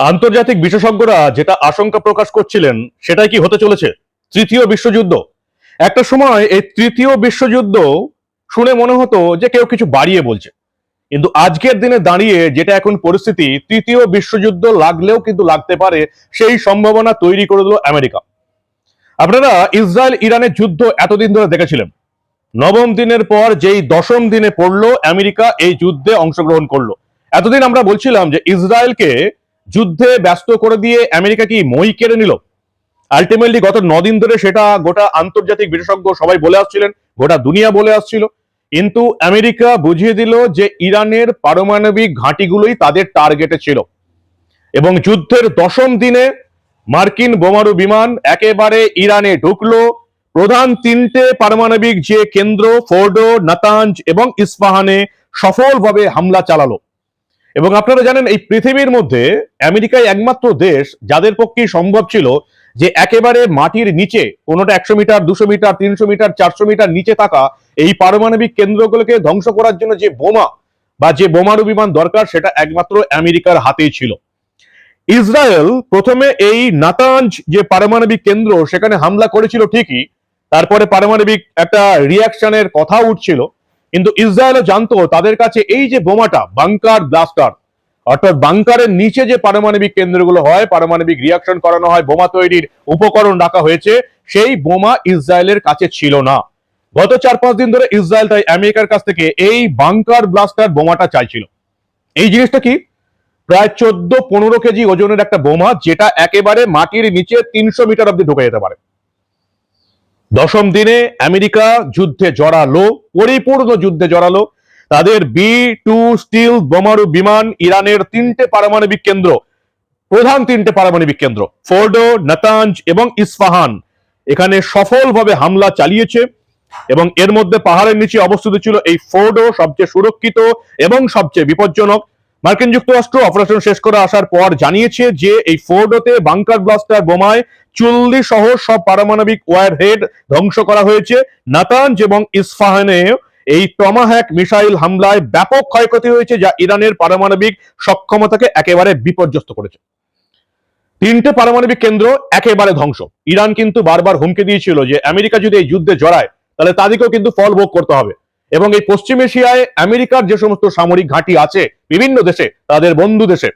আন্তর্জাতিক বিশেষজ্ঞরা যেটা আশঙ্কা প্রকাশ করছিলেন, সেটাই কি হতে চলেছে? তৃতীয় বিশ্বযুদ্ধ। একটা সময় এই তৃতীয় বিশ্বযুদ্ধ শুনে মনে হতো যে কেউ কিছু বাড়িয়ে বলছে। কিন্তু আজকের দিনে দাঁড়িয়ে যেটা এখন পরিস্থিতি, তৃতীয় বিশ্বযুদ্ধ লাগলেও কিন্তু লাগতে পারে সেই সম্ভাবনা তৈরি করে দিল আমেরিকা। আপনারা ইসরায়েল ইরানের যুদ্ধ এতদিন ধরে দেখেছিলেন। নবম দিনের পর যেই দশম দিনে পড়ল, আমেরিকা এই যুদ্ধে অংশগ্রহণ করল। এতদিন আমরা বলছিলাম যে ইসরায়েলকে যুদ্ধে ব্যস্ত করে দিয়ে আমেরিকা কি মই কেড়ে নিল? আলটিমেটলি গত নদিন ধরে সেটা গোটা আন্তর্জাতিক বিশেষজ্ঞ সবাই বলে আসছিলেন, গোটা দুনিয়া বলে আসছিল। কিন্তু আমেরিকা বুঝিয়ে দিল যে ইরানের পারমাণবিক ঘাঁটিগুলোই তাদের টার্গেটে ছিল। এবং যুদ্ধের দশম দিনে মার্কিন বোমারু বিমান একেবারে ইরানে ঢুকলো প্রধান তিনটে পারমাণবিক যে কেন্দ্র, ফোর্ডো, নাতাঞ্জ এবং ইস্পাহানে সফলভাবে হামলা চালালো। এবং আপনারা জানেন, এই পৃথিবীর মধ্যে আমেরিকায় একমাত্র দেশ যাদের পক্ষে সম্ভব ছিল যে একেবারে মাটির নিচে, কোনোটা একশো মিটার, দুশো মিটার, তিনশো মিটার, চারশো মিটার নিচে থাকা এই পারমাণবিক কেন্দ্রগুলোকে ধ্বংস করার জন্য যে বোমা বা যে বোমারু বিমান দরকার, সেটা একমাত্র আমেরিকার হাতেই ছিল। ইসরায়েল প্রথমে এই নাতাঞ্জ যে পারমাণবিক কেন্দ্র, সেখানে হামলা করেছিল ঠিকই তারপরে পারমাণবিক একটা রিয়াকশনের কথা উঠছিল। কিন্তু ইসরায়েলও জানতো, তাদের কাছে এই যে বোমাটা বাংকার ব্লাস্টার অর্থাৎ বাংকারের নিচে যে পারমাণবিক কেন্দ্রগুলো হয়, পারমাণবিক রিয়াকশন করানো হয়, বোমা তৈরির উপকরণ রাখা হয়েছে, সেই বোমা ইসরায়েলের কাছে ছিল না। গত চার পাঁচ দিন ধরে ইসরায়েল তাই আমেরিকার কাছ থেকে এই বাংকার ব্লাস্টার বোমাটা চাইছিল। এই জিনিসটা কি? প্রায় চোদ্দ পনেরো কেজি ওজনের একটা বোমা, যেটা একেবারে মাটির নিচে তিনশো মিটার অব্দি ঢুকে যেতে পারে। দশম দিনে আমেরিকা যুদ্ধে জড়ালো, পরিপূর্ণ যুদ্ধে জড়ালো। তাদের বি টু স্টিল বোমারু বিমান ইরানের তিনটে পারমাণবিক কেন্দ্র, প্রধান তিনটে পারমাণবিক কেন্দ্র, ফোর্ডো, নাতাঞ্জ এবং ইস্পাহান এখানে সফলভাবে হামলা চালিয়েছে এবং এর মধ্যে পাহাড়ের নিচে অবস্থিত ছিল এই ফোর্ডো, সবচেয়ে সুরক্ষিত এবং সবচেয়ে বিপজ্জনক মার্কিন যুক্তরাষ্ট্র অপারেশন শেষ করে আসার পর জানিয়েছে যে এই ফোর্ডোতে বাংকার ব্লাস্টার বোমায় চল্লিশ সহ সব পারমাণবিক ওয়ার হেড ধ্বংস করা হয়েছে। নাতাঞ্জ এবং ইস্পাহানে এই টমাহ্যাক মিসাইল হামলায় ব্যাপক ক্ষয়ক্ষতি হয়েছে যা ইরানের পারমাণবিক সক্ষমতাকে একেবারে বিপর্যস্ত করেছে। তিনটে পারমাণবিক কেন্দ্র একেবারে ধ্বংস। ইরান কিন্তু বারবার হুমকি দিয়েছিল যে আমেরিকা যদি এই যুদ্ধে জড়ায়, তাহলে তাদেরকেও কিন্তু ফল ভোগ করতে হবে। এবং এই পশ্চিম এশিয়ায় আমেরিকার যে সমস্ত সামরিক ঘাঁটি আছে, বিভিন্ন দেশে, তাদের বন্ধু দেশে,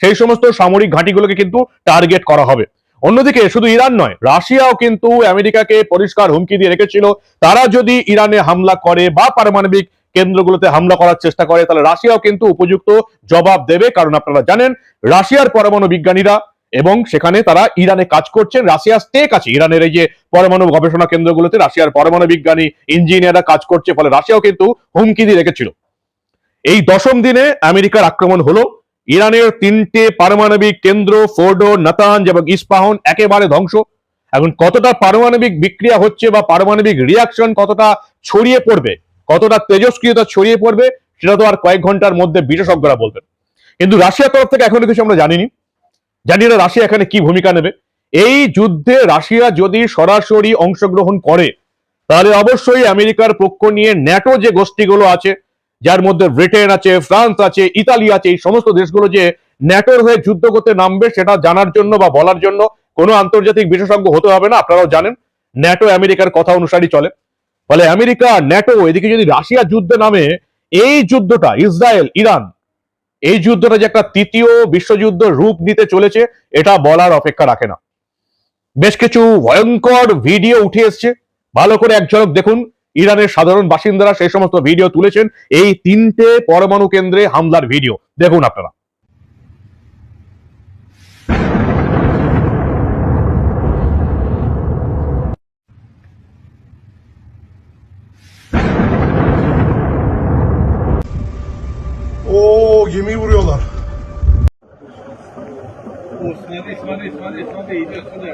সেই সমস্ত সামরিক ঘাঁটিগুলোকে কিন্তু টার্গেট করা হবে। অন্যদিকে শুধু ইরান নয়, রাশিয়াও কিন্তু আমেরিকাকে পরিষ্কার হুমকি দিয়ে রেখেছিল। তারা যদি ইরানে হামলা করে বা পারমাণবিক কেন্দ্রগুলোতে হামলা করার চেষ্টা করে, তাহলে রাশিয়াও কিন্তু উপযুক্ত জবাব দেবে। কারণ আপনারা জানেন, রাশিয়ার পরমাণু বিজ্ঞানীরা এবং সেখানে তারা ইরানে কাজ করছেন, রাশিয়ার স্টেক আছে। ইরানের এই যে পরমাণু গবেষণা কেন্দ্রগুলোতে রাশিয়ার পরমাণু বিজ্ঞানী, ইঞ্জিনিয়াররা কাজ করছে, ফলে রাশিয়াও কিন্তু হুমকি দিয়ে রেখেছিল। এই দশম দিনে আমেরিকার আক্রমণ হলো। ইরানের তিনটে পারমাণবিক কেন্দ্র, ফোর্ডো নাতাঞ্জ এবং ইস্পাহন একেবারে ধ্বংস। এখন কতটা পারমাণবিক বিক্রিয়া হচ্ছে বা পারমাণবিক রিয়াকশন কতটা ছড়িয়ে পড়বে, কতটা তেজস্ক্রিয়তা ছড়িয়ে পড়বে, সেটা তো আর কয়েক ঘণ্টার মধ্যে বিশেষজ্ঞরা বলবেন। কিন্তু রাশিয়ার তরফ থেকে এখনও কিছু আমরা জানিনি। জানি না রাশিয়া এখানে কি ভূমিকা নেবে? এই যুদ্ধে রাশিয়া যদি সরাসরি অংশগ্রহণ করে, তাহলে অবশ্যই আমেরিকার পক্ষ নিয়ে ন্যাটো যে গোষ্ঠীগুলো আছে, যার মধ্যে ব্রিটেন আছে, ফ্রান্স আছে, ইতালি আছে, এই সমস্ত দেশগুলো যে ন্যাটোর হয়ে যুদ্ধ করতে নামবে, সেটা জানার জন্য বা বলার জন্য কোনো আন্তর্জাতিক বিশেষজ্ঞ হতে হবে না, আপনারাও জানেন, ন্যাটো আমেরিকার কথা অনুসারী চলে। ফলে আমেরিকা ন্যাটো, এদিকে যদি রাশিয়া যুদ্ধে নামে, এই যুদ্ধটা ইসরায়েল, ইরান এই যুদ্ধটা যে একটা তৃতীয় বিশ্বযুদ্ধ রূপ নিতে চলেছে, এটা বলার অপেক্ষা রাখে না। বেশ কিছু ভয়ঙ্কর ভিডিও উঠে এসছে। ভালো করে এক ঝলক দেখুন। ইরানের সাধারণ বাসিন্দারা সেই সমস্ত ভিডিও তুলেছেন। এই তিনটে পরমাণু কেন্দ্রে হামলার ভিডিও। দেখুন আপনারা। gemiyi vuruyorlar. İsmail, İsmail, İsmail, İsmail iyice suda.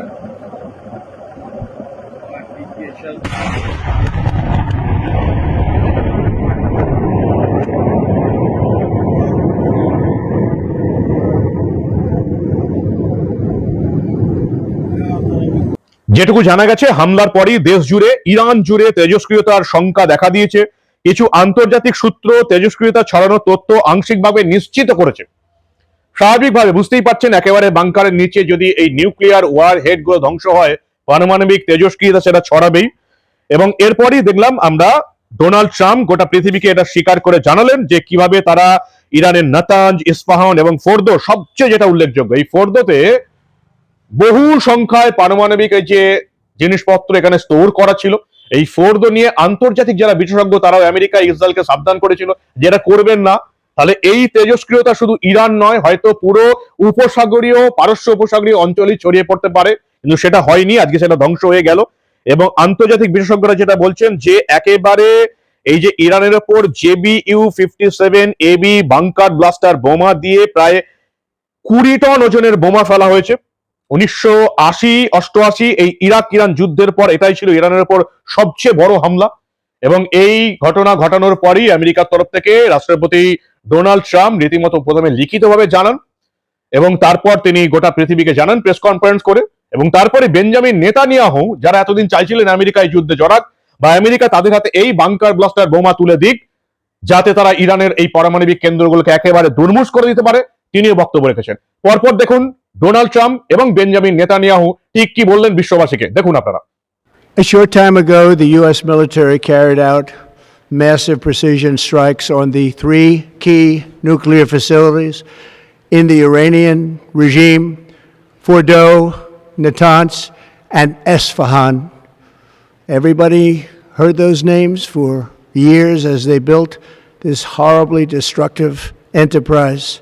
Bak bir geçen... যেটুকু জানা গেছে হামলার পরই দেশ জুড়ে ইরান জুড়ে তেজস্ক্রিয়তার শঙ্কা দেখা দিয়েছে কিছু আন্তর্জাতিক সূত্র তেজস্ক্রিয়তা ছড়ানোর তথ্য আংশিকভাবে নিশ্চিত করেছে। স্বাভাবিকভাবে বুঝতেই পারছেন একেবারে বাংকারের নিচে যদি এই নিউক্লিয়ার ওয়ার হেডগুলো ধ্বংস হয়, পারমাণবিক তেজস্ক্রিয়তা সেটা ছড়াবেই। এবং এরপরই দেখলাম আমরা ডোনাল্ড ট্রাম্প গোটা পৃথিবীকে এটা স্বীকার করে জানালেন যে কীভাবে তারা ইরানের নাতাঞ্জ, ইস্পাহান এবং ফোর্দো, সবচেয়ে যেটা উল্লেখযোগ্য, এই ফোর্দোতে বহু সংখ্যায় পারমাণবিক এই যে জিনিসপত্র এখানে স্টোর করা ছিল। এই ফোর্দ নিয়ে আন্তর্জাতিক যারা বিশেষজ্ঞ, তারাও আমেরিকা ইসরায়েলকে সাবধান করেছিল যেটা করবেন না। তাহলে এই তেজস্ক্রিয়তা শুধু ইরান নয়, হয়তো পুরো উপসাগরীয়, পারস্য উপসাগরীয় অঞ্চলেই ছড়িয়ে পড়তে পারে। কিন্তু সেটা হয়নি, আজকে সেটা ধ্বংস হয়ে গেল। এবং আন্তর্জাতিক বিশেষজ্ঞরা যেটা বলছেন যে একেবারে এই যে ইরানের ওপর GB U fifty seven AB bunker blaster বোমা দিয়ে প্রায় কুড়ি টন ওজনের বোমা ফেলা হয়েছে। উনিশশো আশি, অষ্টআশি এই ইরাক ইরান যুদ্ধের পর এটাই ছিল ইরানের উপর সবচেয়ে বড় হামলা এবং এই ঘটনা ঘটানোর পরই আমেরিকার তরফ থেকে রাষ্ট্রপতি ডোনাল্ড ট্রাম্প রীতিমতো প্রথমে লিখিতভাবে জানান এবং তারপর তিনি গোটা পৃথিবীকে জানান প্রেস কনফারেন্স করে এবং তারপরে বেঞ্জামিন নেতানিয়াহু, যারা এতদিন চাইছিলেন আমেরিকায় যুদ্ধে জড়াক, বা আমেরিকা তাদের হাতে এই বাংকার ব্লাস্টার বোমা তুলে দিক, যাতে তারা ইরানের এই পারমাণবিক কেন্দ্রগুলোকে একেবারে দুর্মুষ করে দিতে পারে। তিনিও বক্তব্য রেখেছেন পরপর দেখুন ডোনাল্ড ট্রাম্প এবং বেঞ্জামিন নেতানিয়াহু ঠিক কি বললেন বিশ্ববাসীকে দেখুন আপনারা A short time ago, the U.S. military carried out massive precision strikes on the three key nuclear facilities in the Iranian regime Fordo, Natanz, and Esfahan. Everybody heard those names for years as they built this horribly destructive enterprise.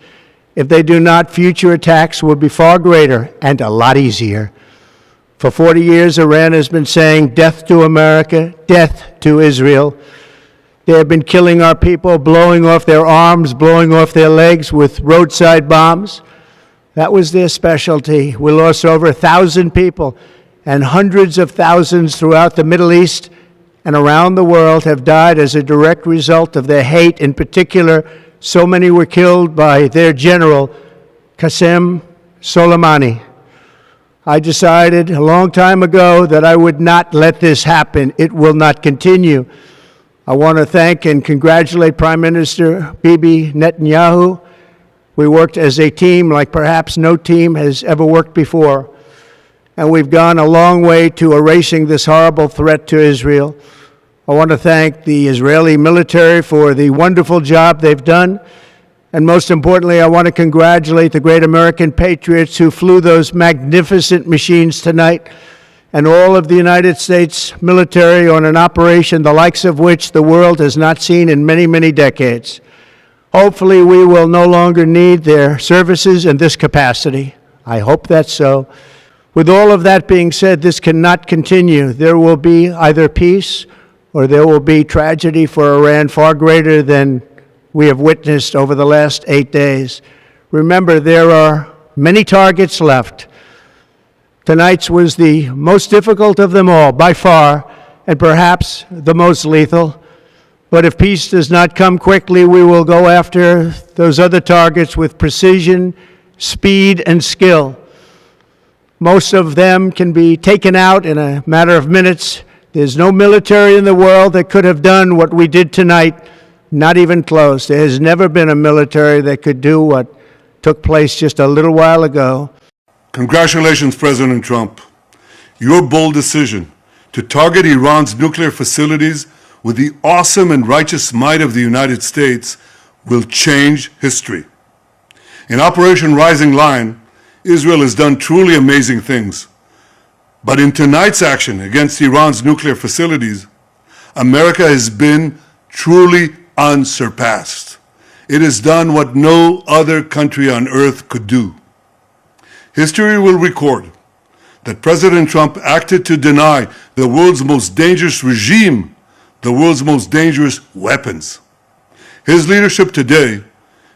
If they do not, future attacks will be far greater and a lot easier. For 40 years, Iran has been saying death to America, death to Israel. They have been killing our people, blowing off their arms, blowing off their legs with roadside bombs. That was their specialty. We lost over a thousand people, and hundreds of thousands throughout the Middle East and around the world have died as a direct result of their hate. In particular, so many were killed by their general, Qasem Soleimani. I decided a long time ago that I would not let this happen. It will not continue. I want to thank and congratulate Prime Minister Bibi Netanyahu. We worked as a team like perhaps no team has ever worked before. And we've gone a long way to erasing this horrible threat to Israel. I want to thank the Israeli military for the wonderful job they've done. And most importantly, I want to congratulate the great American patriots who flew those magnificent machines tonight and all of the United States military on an operation the likes of which the world has not seen in many, many decades. Hopefully, we will no longer need their services in this capacity. I hope that's so. With all of that being said, this cannot continue. There will be either peace or there will be tragedy for Iran far greater than we have witnessed over the last eight days. Remember, there are many targets left. Tonight's was the most difficult of them all, by far, and perhaps the most lethal. But if peace does not come quickly, we will go after those other targets with precision, speed, and skill. Most of them can be taken out in a matter of minutes. There's no military in the world that could have done what we did tonight, not even close. There has never been a military that could do what took place just a little while ago. Congratulations, President Trump. Your bold decision to target Iran's nuclear facilities with the awesome and righteous might of the United States will change history. In Operation Rising Lion, Israel has done truly amazing things. But in tonight's action against Iran's nuclear facilities, America has been truly unsurpassed. It has done what no other country on earth could do. History will record that President Trump acted to deny the world's most dangerous regime the world's most dangerous weapons. His leadership today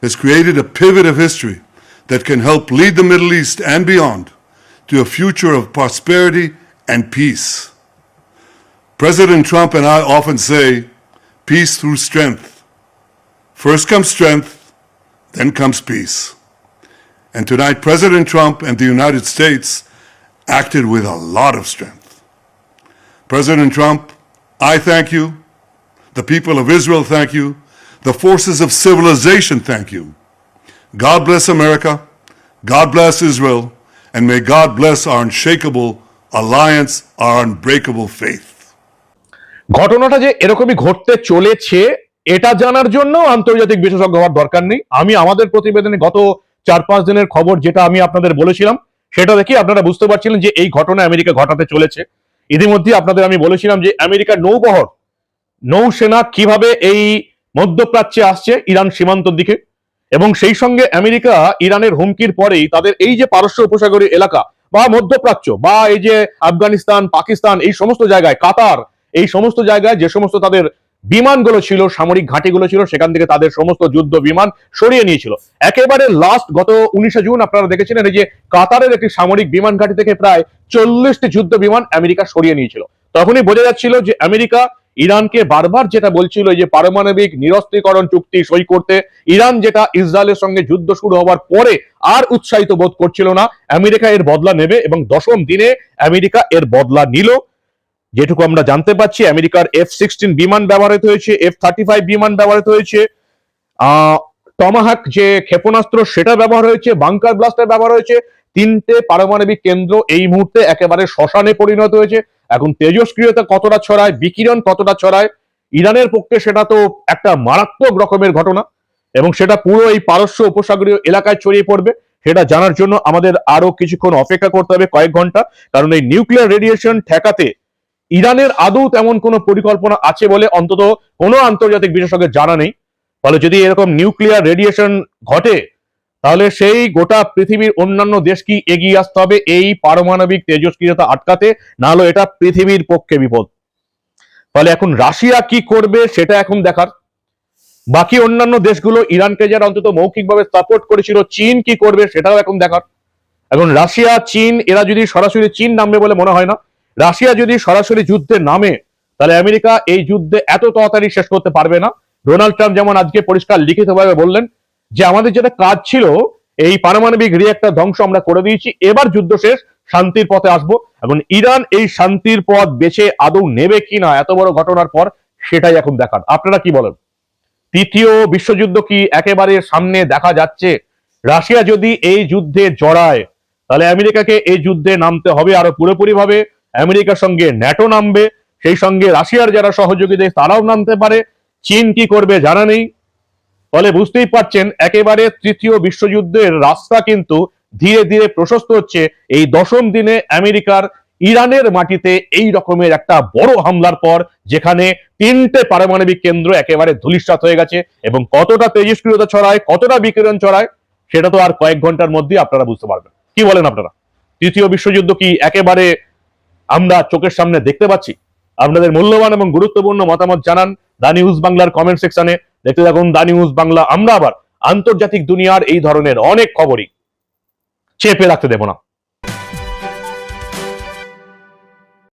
has created a pivot of history that can help lead the Middle East and beyond to a future of prosperity and peace. President Trump and I often say, peace through strength. First comes strength, then comes peace. And tonight, President Trump and the United States acted with a lot of strength. President Trump, I thank you. The people of Israel thank you. The forces of civilization thank you. God bless America. God bless Israel. And may God bless our unshakable alliance, our unbreakable faith. ঘটনাটা যে এরকমই ঘটতে চলেছে এটা জানার জন্য আন্তর্জাতিক বিশেষজ্ঞ হওয়ার দরকার নেই। আমি আমাদের প্রতিবেদনে গত চার পাঁচ দিনের খবর যেটা আমি আপনাদের বলেছিলাম সেটা দেখে আপনারা বুঝতে পারছিলেন যে এই ঘটনা আমেরিকা ঘটাতে চলেছে। ইতিমধ্যে আপনাদের আমি বলেছিলাম যে আমেরিকার নৌবহর নৌসেনা কীভাবে এই মধ্যপ্রাচ্যে আসছে ইরান সীমান্তর দিকে। এবং সেই সঙ্গে আমেরিকা ইরানের হুমকির পরেই তাদের এই যে পারস্য উপসাগরীয় এলাকা বা মধ্যপ্রাচ্য বা এই যে আফগানিস্তান, পাকিস্তান, এই সমস্ত জায়গায়, কাতার, এই সমস্ত জায়গায় যে সমস্ত তাদের বিমানগুলো ছিল, সামরিক ঘাঁটিগুলো ছিল, সেখান থেকে তাদের সমস্ত যুদ্ধ বিমান সরিয়ে নিয়েছিল। একেবারে লাস্ট গত উনিশে জুন আপনারা দেখেছিলেন, এই যে কাতারের একটি সামরিক বিমান ঘাঁটি থেকে প্রায় চল্লিশটি যুদ্ধ বিমান আমেরিকা সরিয়ে নিয়েছিল। তখনই বোঝা যাচ্ছিল যে আমেরিকা ইরানকে বারবার যেটা বলছিল যে পারমাণবিক নিরস্ত্রীকরণ চুক্তি সই করতে, ইরান যেটা ইসরায়েলের সঙ্গে যুদ্ধ শুরু হওয়ার পরে আর উৎসাহিত বোধ করছিল না, আমেরিকা এর বদলা নেবে এবং দশম দিনে আমেরিকা এর বদলা নিল। যেটুকু আমরা জানতে পাচ্ছি, আমেরিকার এফ সিক্সটিন বিমান ব্যবহৃত হয়েছে এফ থার্টি ফাইভ বিমান ব্যবহৃত হয়েছে। টমাহাক যে ক্ষেপণাস্ত্র সেটা ব্যবহার হয়েছে, বাংকার ব্লাস্টার ব্যবহার হয়েছে। তিনটে পারমাণবিক কেন্দ্র এই মুহূর্তে একেবারে শ্মশানে পরিণত হয়েছে। এখন তেজস্ক্রিয়তা কতটা ছড়ায়, বিকিরণ কতটা ছড়ায়, ইরানের পক্ষে সেটা তো একটা মারাত্মক রকমের ঘটনা, এবং সেটা পুরো এই পারস্য উপসাগরীয় এলাকায় ছড়িয়ে পড়বে, সেটা জানার জন্য আমাদের আরও কিছুক্ষণ অপেক্ষা করতে হবে কয়েক ঘণ্টা, কারণ এই নিউক্লিয়ার রেডিয়েশন ঠেকাতে ইরানের আদৌ তেমন কোনো পরিকল্পনা আছে বলে অন্তত কোনো আন্তর্জাতিক বিশেষজ্ঞের জানা নেই। ফলে যদি এরকম নিউক্লিয়ার রেডিয়েশন ঘটে তাহলে সেই গোটা পৃথিবীর অন্যান্য দেশ কি এগিয়ে আসতে হবে? এই পারমাণবিক তেজস্ক্রিয়তা আটকাতে না হলে এটা পৃথিবীর পক্ষে বিপদ। ফলে এখন রাশিয়া কি করবে সেটা এখন দেখার। বাকি অন্যান্য দেশগুলো, ইরানকে যারা অন্তত মৌখিকভাবে সাপোর্ট করেছিল, চীন কি করবে সেটাও এখন দেখার। এখন রাশিয়া, চীন, এরা যদি সরাসরি চীন নামবে বলে মনে হয় না, রাশিয়া যদি সরাসরি যুদ্ধে নামে, তাহলে আমেরিকা এই যুদ্ধে এত তাড়াতাড়ি শেষ করতে পারবে না। ডোনাল্ড ট্রাম্প যেমন আজকে পরিষ্কার লিখিতভাবে বললেন যে আমাদের যেটা কাজ ছিল, এই পারমাণবিক রিয়েক্টর ধ্বংস আমরা করে দিয়েছি। এবার যুদ্ধ শেষ, শান্তির পথে আসব এবং ইরান এই শান্তির পথ বেছে আদৌ নেবে কিনা এত বড় ঘটনার পর সেটাই এখন দেখার। আপনারা কি বলেন? তৃতীয় বিশ্বযুদ্ধ কি একেবারে সামনে দেখা যাচ্ছে? রাশিয়া যদি এই যুদ্ধে জড়ায়, তাহলে আমেরিকাকে এই যুদ্ধে নামতে হবে আরও পুরোপুরি ভাবে আমেরিকার সঙ্গে ন্যাটো নামবে, সেই সঙ্গে রাশিয়ার যারা সহযোগী দেশ, তারাও নামতে পারে। চীন কি করবে জানা নেই। ফলে বুঝতেই পারছেন একেবারে তৃতীয় বিশ্বযুদ্ধের রাস্তা কিন্তু ধীরে ধীরে প্রশস্ত হচ্ছে। এই দশম দিনে আমেরিকার ইরানের মাটিতে এই রকমের একটা বড় হামলার পর যেখানে তিনটে পারমাণবিক কেন্দ্র একেবারে ধূলিসাৎ হয়ে গেছে এবং কতটা তেজস্ক্রিয়তা ছড়ায়, কতটা বিকিরণ ছড়ায়, সেটা তো আর কয়েক ঘণ্টার মধ্যে আপনারা বুঝতে পারবেন। কি বলেন আপনারা? তৃতীয় বিশ্বযুদ্ধ কি একেবারে আমরা চোখের সামনে দেখতে পাচ্ছি? আপনাদের মূল্যবান এবং গুরুত্বপূর্ণ মতামত জানান দা নিউজ বাংলার কমেন্ট সেকশনে। দেখতে থাকুন দা নিউজ বাংলা। আমরা আবার আন্তর্জাতিক দুনিয়ার এই ধরনের অনেক খবরই চেপে রাখতে দেব না।